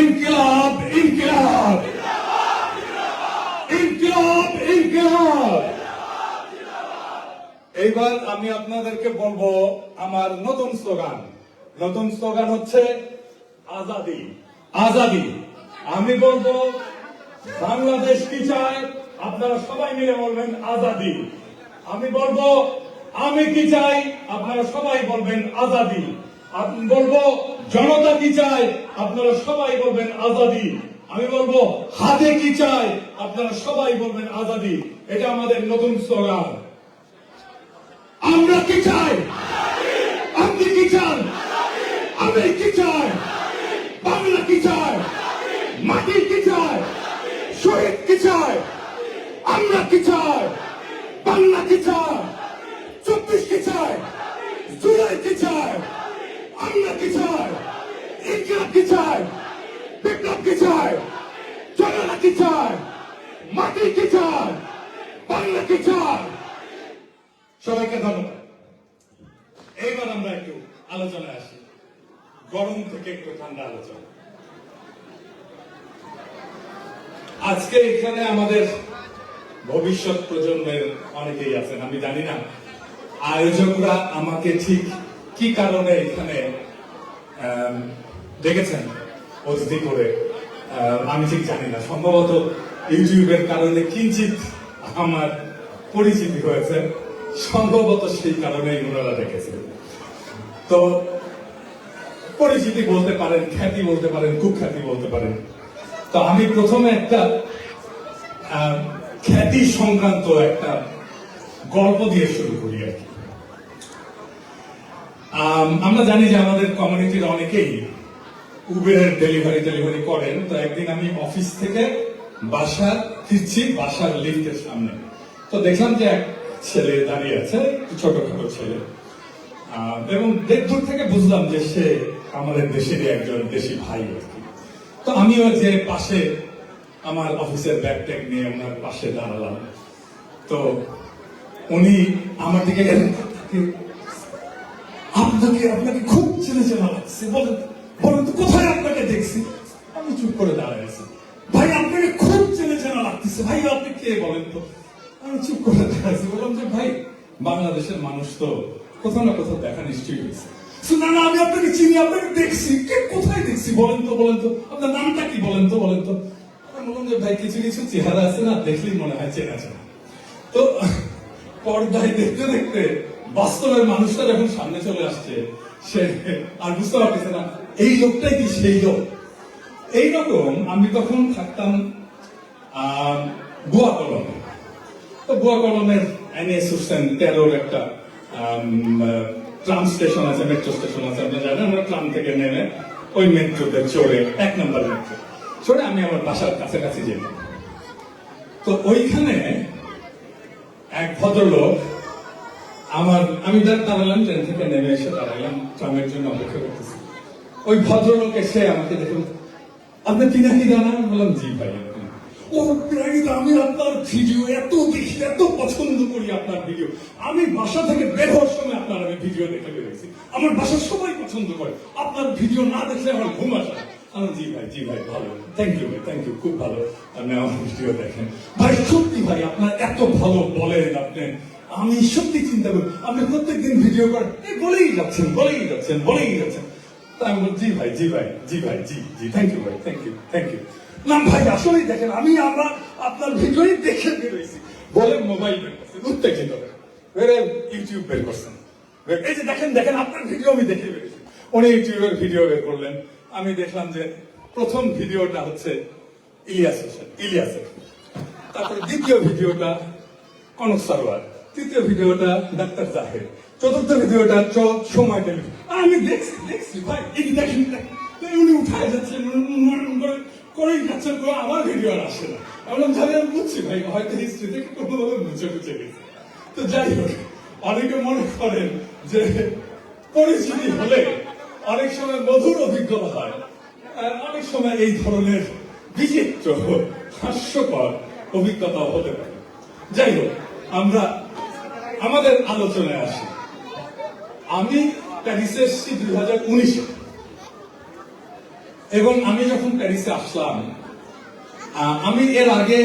ইনকিলাব ইনকিলাব। ইনকিলাব ইনকিলাব। এইবার আমি আপনাদেরকে বলব আমার নতুন স্লোগান। নতুন স্লোগান হচ্ছে আজাদি। আজাদি। আমি বলব, বাংলাদেশ কি চায়? আপনারা সবাই মিলে বলবেন আজাদি। আমি বলব, আমি কি চাই? আপনারা সবাই বলবেন আজাদি। আমি বলব, জনতা কি চায়? আপনারা সবাই বলবেন আজাদি। আমি বলব, হাতে কি চায়? আপনারা সবাই বলবেন আজাদি। এটা আমাদের নতুন স্লোগান। আমরা কি চাই? আপনি কি চান? আমি কি চাই? বাংলা কি চায়? মাটি কি চায়? শহীদ কি চায়? আমরা কি চাই? বাংলা কি চায় চব্বিশ কি চায় জুলাই কি চায় আমরা কি চাই ইনকিলাব কি বিপ্লব কি চায় জনতা মাটি কি বাংলা কি সবাইকে ধন্যবাদ। এইবার আমরা একটু আলোচনায় আসি। গরম থেকে একটু ঠান্ডা আলোচনা। আজকে এখানে আমাদের ভবিষ্যৎ প্রজন্মের অনেকেই আছেন, আমি জানি না। আয়োজকরা আমাকে ঠিক কি কারণে এখানে ডেকেছেন অতিথি করে আমি ঠিক জানি না। সম্ভবত ইউটিউবের কারণে কিঞ্চিত আমার পরিচিতি হয়েছে। সম্ভবত সেই কারণেই ওনারা ডেকেছেন তো পরিচিতি বলতে পারেন খ্যাতি বলতে পারেন কুখ্যাতি বলতে পারেন। তো আমি প্রথমে একটা খ্যাতি সংক্রান্ত একটা গল্প দিয়ে শুরু করি আর কি। আম, আমরা জানি যে আমাদের কমিউনিটির অনেকেই উবেরের ডেলিভারি ডেলিভারি করেন, তো একদিন আমি অফিস থেকে বাসা ফিরছি, বাসার সামনে। তো দেখলাম যে এক ছেলে দাঁড়িয়ে আছে ছোটখাটো ছেলে। এবং থেকে বুঝলাম যে সে আমাদের দেশেরই একজন দেশি ভাই আর কি। তো আমিও যে পাশে আমার অফিসের ব্যাগ ট্যাগ নিয়ে ওনার পাশে দাঁড়ালাম। তো উনি আমার দিকে আপনাকে আপনাকে খুব চেনা চেনা লাগছে, বলেন বলেন তো দেখছি, আমি চুপ করে দাঁড়ায় আছি। ভাই, আপনাকে খুব চেনা চেনা লাগতেছে। ভাই, আপনি কে বলেন তো? আমি চুপ করে দাঁড়ায় আছি। বললাম যে, ভাই, বাংলাদেশের মানুষ তো কোথাও না কোথাও দেখা নিশ্চয়ই হয়েছে। না না, আমি আপনাকে চিনি, আপনাকে দেখছি। কে কোথায় দেখছি? বলেন তো বলেন তো। আপনার নামটা কি? বলেন তো বলেন তো। বললাম যে, ভাই, কিছু কিছু চেহারা আছে না, দেখলেই মনে হয় চেনা চেনা। তো পর্দায় দেখতে দেখতে বাস্তবের মানুষটা যখন সামনে চলে আসছে। সে আর বুঝতে পারতেছে না এই লোকটাই কি সেই লোক? এইরকম আমি তখন থাকতাম বুয়া কলমে তো গোয়া কলমের এনএস হোসেন তেরোর একটা ট্রাম স্টেশন আছে, মেট্রো স্টেশন আছে আপনি জানেন, আমরা ট্রাম থেকে নেমে ওই মেট্রোতে চড়ে, এক নম্বর মেট্রো, চড়ে আমি আমার বাসার কাছাকাছি যেতাম। তো ওইখানে এক ভদ্রলোক আমার, আমি দাঁড়ালাম, ট্রেন থেকে নেমে এসে দাঁড়ালাম, ট্রামের জন্য অপেক্ষা করতেছি। ওই ভদ্রলোক এসে আমাকে দেখুন আপনি পিনাকি দানা বললাম, জি ভাই ও আমি আপনার ভিডিও এত দেখি, এত পছন্দ করি আপনার ভিডিও। আমি বাসা থেকে বের হওয়ার সময় আপনার আমি ভিডিও দেখে আমার সবাই পছন্দ করে। আপনার ভিডিও না দেখলে আমার ঘুম আসে জি ভাই জি ভাই, ভালো। থ্যাংক ইউ ভাই থ্যাংক ইউ খুব ভালো। আপনি আমার ভিডিও দেখেন। ভাই, সত্যি ভাই, আপনার এত ভালো বলেন আপনি। আমি সত্যি চিন্তা করি, আপনি প্রত্যেকদিন ভিডিও করেন। বলেই যাচ্ছেন বলেই যাচ্ছেন বলেই যাচ্ছেন। আমি বলি, জি ভাই জি ভাই জি ভাই জি জি থ্যাংক ইউ ভাই থ্যাংক ইউ থ্যাংক ইউ না ভাই আসলেই দেখেন আমি আমরা আপনার ভিডিওই দেখে বেরোইছি বলে মোবাইল বের করছেন উত্তেজিত। বেরে ইউটিউব বের করছেন? এই যে দেখেন দেখেন আপনার ভিডিও আমি দেখে বেরোইছি উনি ইউটিউবের ভিডিও বের করলেন। আমি দেখলাম যে প্রথম ভিডিওটা হচ্ছে ইলিয়াস হোসেন ইলিয়াসের। তারপরে দ্বিতীয় ভিডিওটা কনক সারোয়ার। তৃতীয় ভিডিওটা ডাক্তার জাহের চতুর্থ ভিডিওটা চল সময় টেলিভিশন আমি দেখছি দেখছি, ভাই দেখেন। উনি উঠায় যাচ্ছেন করে আমার ভিডিও আর আসে না। আমি বললাম আমি বুঝছি, ভাই, হয়তো হিস্ট্রি থেকে কোনোভাবে গেছে। তো যাই হোক, অনেকে মনে করেন যে হলে অনেক সময় মধুর অভিজ্ঞতা হয়। অনেক সময় এই ধরনের বিচিত্র, হাস্যকর অভিজ্ঞতা হতে পারে। যাই হোক, আমরা আমাদের আলোচনায় আসি। আমি প্যারিসে এসেছি দুই হাজার উনিশে। এবং আমি যখন প্যারিসে আসলাম আমি এর আগে